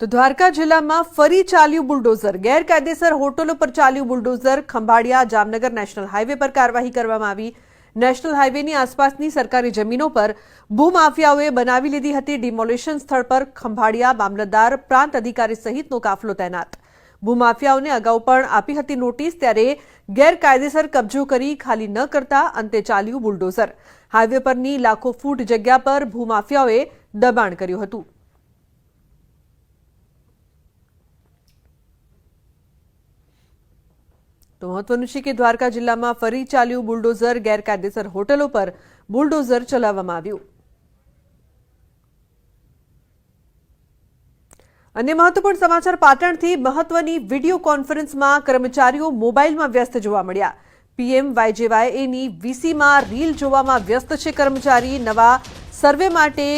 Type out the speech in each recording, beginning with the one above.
તો દ્વારકા જિલ્લામાં ફરી ચાલ્યું બુલડોઝર. ગેરકાયદેસર હોટલો પર ચાલ્યું bulldozer. Khambhalia Jamnagar national highway પર કાર્યવાહી કરવામાં આવી. નેશનલ હાઈવેની આસપાસની સરકારી જમીનો પર ભૂમાફિયાઓએ બનાવી લીધી હતી. ડિમોલિશન સ્થળ પર ખંભાળિયા મામલતદાર પ્રાંત અધિકારી સહિતનો કાફલો તૈનાત. ભૂમાફિયાઓને અગાઉ પણ આપી હતી નોટિસ, ત્યારે ગેરકાયદેસર કબજો કરી ખાલી ન કરતા અંતે ચાલ્યું બુલડોઝર. હાઈવે પરની લાખો ફૂટ જગ્યા પર ભૂમાફિયાઓએ દબાણ કર્યું હતું. તો મહત્વનું છે કે દ્વારકા જિલ્લામાં ફરી ચાલ્યું બુલડોઝર ગેરકાયદેસર હોટલો પર બુલડોઝર ચલાવવામાં આવ્યું. અન્ય મહત્વપૂર્ણ સમાચાર પાટણથી મહત્વની વીડિયો કોન્ફરન્સમાં કર્મચારીઓ મોબાઈલમાં વ્યસ્ત જોવા મળ્યા. પીએમ વાયજેવાયએની વીસીમાં રીલ જોવામાં વ્યસ્ત છે કર્મચારી નવા સર્વે માટે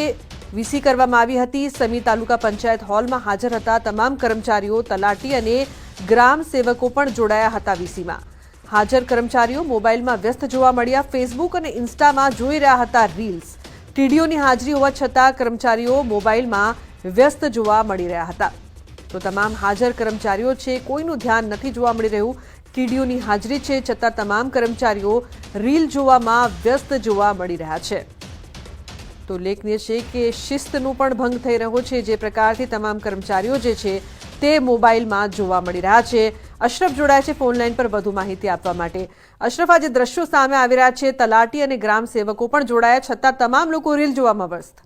વીસી કરવામાં આવી હતી. સમી તાલુકા પંચાયત હોલમાં હાજર હતા તમામ કર્મચારીઓ તલાટી અને ગ્રામ સેવકો પણ જોડાયા હતા વીસીમાં. હાજર કર્મચારીઓ મોબાઈલમાં વ્યસ્ત જોવા મળ્યા, ફેસબુક અને ઇન્સ્ટામાં જોઈ રહ્યા હતા રીલ્સ. ટીડીઓની હાજરી હોવા છતાં કર્મચારીઓ મોબાઈલમાં વ્યસ્ત જોવા મળી રહ્યા હતા. તો તમામ હાજર કર્મચારીઓ છે, કોઈનું ધ્યાન નથી જોવા મળી રહ્યું. ટીડીઓની હાજરી છે છતાં તમામ કર્મચારીઓ રીલ જોવામાં વ્યસ્ત જોવા મળી રહ્યા છે. તો ઉલ્લેખનીય છે કે શિસ્તનું પણ ભંગ થઈ રહ્યો છે જે પ્રકારથી તમામ કર્મચારીઓ જે છે તે મોબાઈલમાં જોવા મળી રહ્યા છે. અશરફ જોડાયા છે ફોનલાઈન પર વધુ માહિતી આપવા માટે. અશરફ, આજે દ્રશ્યો સામે આવી રહ્યા છે. તલાટી અને ગ્રામ સેવકો પણ જોડાયા છતાં તમામ લોકો રીલ જોવામાં વ્યસ્ત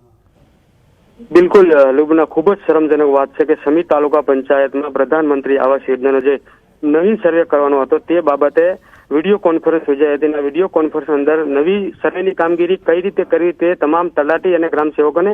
બિલકુલ લુબના ખૂબ જ શરમજનક વાત છે કે સમી તાલુકા પંચાયતમાં પ્રધાનમંત્રી આવાસ યોજનાનો જે નવીન સર્વે કરવાનો હતો તે બાબતે વીડિયો કોન્ફરન્સ યોજાઈ હતી અને વીડિયો કોન્ફરન્સ અંદર નવી સર્વેની કામગીરી કઈ રીતે કરવી તે તમામ તલાટી અને ગ્રામ સેવકોને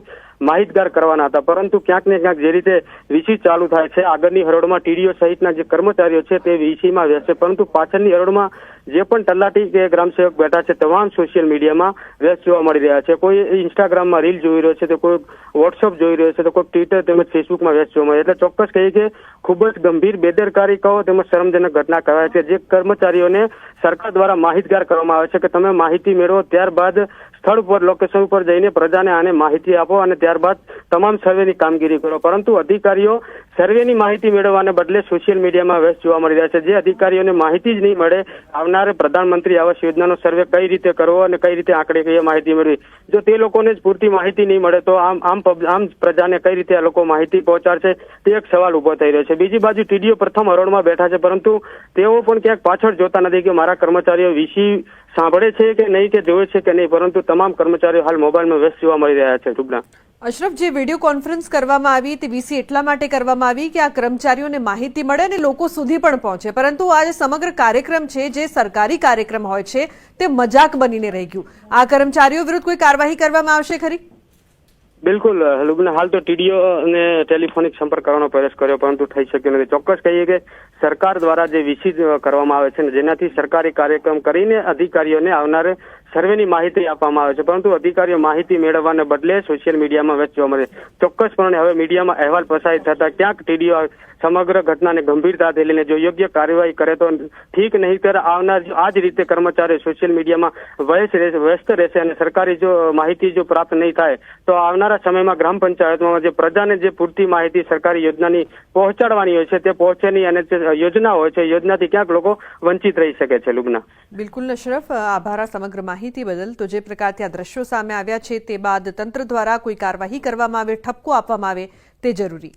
માહિતગાર કરવાના હતા. પરંતુ ક્યાંક ને ક્યાંક જે રીતે વીસી ચાલુ થાય છે, આગળની હરોળમાં ટીડીઓ સહિતના જે કર્મચારીઓ છે તે વીસીમાં વ્યસ્ત પરંતુ પાછળની હરોળમાં જે પણ તલાટી કે ગ્રામસેવક બેઠા છે તમામ સોશિયલ મીડિયામાં વ્યસ્ત જોવા મળી રહ્યા છે. કોઈ ઇન્સ્ટાગ્રામમાં રીલ જોઈ રહ્યો છે, તો કોઈ વોટ્સઅપ જોઈ રહ્યો છે, તો કોઈ ટ્વિટર તેમજ ફેસબુકમાં વ્યસ્ત જોવા મળે એટલે ચોક્કસ કહીએ કે ખૂબ જ ગંભીર બેદરકારી કહો તેમજ શરમજનક ઘટના કહેવાય છે. જે કર્મચારીઓને સરકાર દ્વારા માહિતગાર કરવામાં આવે છે કે તમે માહિતી મેળવો ત્યારબાદ સ્થળ પર લોકેશન ઉપર જઈને પ્રજાને આને માહિતી આપો અને ત્યારબાદ તમામ સર્વેની કામગીરી કરો. પરંતુ અધિકારીઓ સર્વેની માહિતી મેળવવાને બદલે સોશિયલ મીડિયામાં વ્યસ્ત જોવા મળી રહ્યા છે. જે અધિકારીઓને માહિતી જ નહીં મળે, આવનારે પ્રધાનમંત્રી આવાસ યોજનાનો સર્વે કઈ રીતે કરવો અને કઈ રીતે આંકડે માહિતી મેળવી જો તે લોકોને જ પૂરતી માહિતી નહીં મળે તો આમ આમ આમ પ્રજાને કઈ રીતે આ લોકો માહિતી પહોંચાડશે? તે એક સવાલ ઊભો થઈ રહ્યો છે. બીજી બાજુ ટીડીઓ પ્રથમ હરોળમાં બેઠા છે, પરંતુ તેઓ પણ ક્યાંક પાછળ જોતા નથી કે મારા કર્મચારીઓ વીસી સાંભળે છે કે નહીં કે જોવે છે કે નહીં, પરંતુ તમામ કર્મચારીઓ હાલ મોબાઈલમાં વ્યસ્ત જોવા મળી રહ્યા છે. ટુકડા અશરફ, જે વીડિયો કોન્ફરન્સ કરવામાં આવી તે વીસી એટલા માટે કરવામાં આવી કે આ કર્મચારીઓને માહિતી મળે અને લોકો સુધી પણ પહોંચે. પરંતુ આ જે સમગ્ર કાર્યક્રમ છે, જે સરકારી કાર્યક્રમ હોય છે, તે મજાક બનીને રહી ગયું. આ કર્મચારીઓ વિરુદ્ધ કોઈ કાર્યવાહી કરવામાં આવશે ખરી? બિલકુલ. લુબના હાલ તો ટીડીઓ અને ટેલિફોનિક સંપર્ક કરવાનો પ્રયાસ કર્યો, પરંતુ થઈ શક્યો નથી. ચોક્કસ કહીએ કે સરકાર દ્વારા જે વિસી કરવામાં આવે છે જેનાથી સરકારી કાર્યક્રમ કરીને અધિકારીઓને આવનારે સર્વેની માહિતી આપવામાં આવે છે પરંતુ અધિકારીઓ માહિતી મેળવવાને બદલે સોશિયલ મીડિયામાં વેચવા મળે. ચોક્કસપણે હવે મીડિયામાં અહેવાલ પ્રસારિત થતા ક્યાંક ટીડીઓ સમગ્ર ઘટનાને ગંભીરતાથી લઈને જો યોગ્ય કાર્યવાહી કરે તો ઠીક નહીંતર આવનાર જો આ જ રીતે કર્મચારીઓ સોશિયલ મીડિયામાં વ્યસ્ત રહેશે વ્યસ્ત રહેશે અને સરકારી જો માહિતી જો પ્રાપ્ત નહીં થાય, તો આવનારા સમયમાં ગ્રામ પંચાયતમાં જે પ્રજાને જે પૂરતી માહિતી સરકારી યોજનાની પહોંચાડવાની હોય છે તે પહોંચે નહીં અને જે યોજના હોય છે, યોજનાથી ક્યાંક લોકો વંચિત રહી શકે છે, લુગ્ન બિલકુલ નશરફ આભાર સમગ્ર માહિતી બદલ તો જે પ્રકારથી આ દ્રશ્યો સામે આવ્યા છે તે બાદ તંત્ર દ્વારા કોઈ કાર્યવાહી કરવામાં આવે, ઠપકો આપવામાં આવે તે જરૂરી.